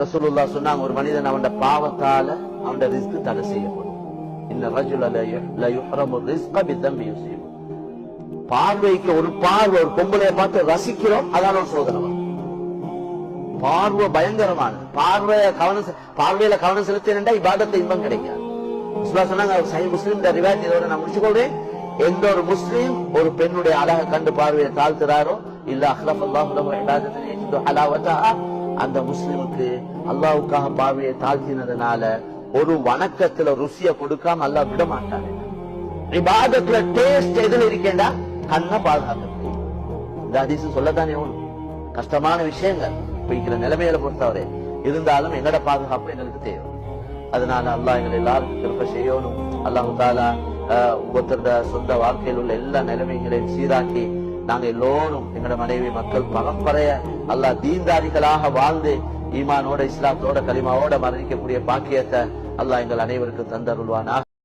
ரசூலுல்லா சொன்னாங்க ஒரு மனிதன் அவன் பாவத்தால அவன் ரிஸ்க் தடை செய்யப்படும். இந்த ரஜுல பார்வைக்கு ஒரு பார்வை ஒரு பொம்பளைய பார்த்து ரசிக்கிறோம் அதான ஒரு சோதனை. பார்வை பயங்கரமானது பார்வைய கவனம் பார்வையில கவனம் செலுத்தினா இபாதத்தை இன்பம் கிடைக்காது. சொன்னாங்க சை முஸ்லீம் ரிவாயத் இதோட நான் முடிச்சுக்கொள்றேன் எந்த ஒரு முஸ்லீம் ஒரு பெண்ணுடைய அழகை கண்டு பார்வையை தாழ்த்துறாரோ இல்ல அஹ்லஃப் அல்லாஹ் லஹு இபாதத்தன் யஜிது ஹலாவத்தஹா அந்த முஸ்லிமுக்கு அல்லாவுக்காக பாவையை தாழ்த்தினதுனால ஒரு வணக்கத்துல ருசியை கொடுக்காம அல்லாஹ் விட மாட்டாரு விவாதத்துல டேஸ்ட் எதுல இருக்கேண்டா? கண்ணை பாதுகாக்கிறது இந்த அதிசு சொல்லத்தானே ஒண்ணு கஷ்டமான விஷயங்கள். இப்ப நிலைமையில பொறுத்தவரை இருந்தாலும் எங்கட பாதுகாப்பு எங்களுக்கு தேவை. அதனால அல்லாஹ் எங்களை எல்லாருக்கும் திருப்ப செய்யணும். அல்லாஹு தாலா ஆஹ், சொந்த வாழ்க்கையில் உள்ள எல்லா நிலைமைகளையும் சீராக்கி நாங்கள் எல்லோரும் எங்களோட மனைவி மக்கள் பரம்பரைய அல்ல தீன்தாரிகளாக வாழ்ந்து ஈமானோட இஸ்லாத்தோட கரிமாவோட மரணிக்கக்கூடிய பாக்கியத்தை அல்லாஹ் எங்கள் அனைவருக்கும் தந்தருள்வானா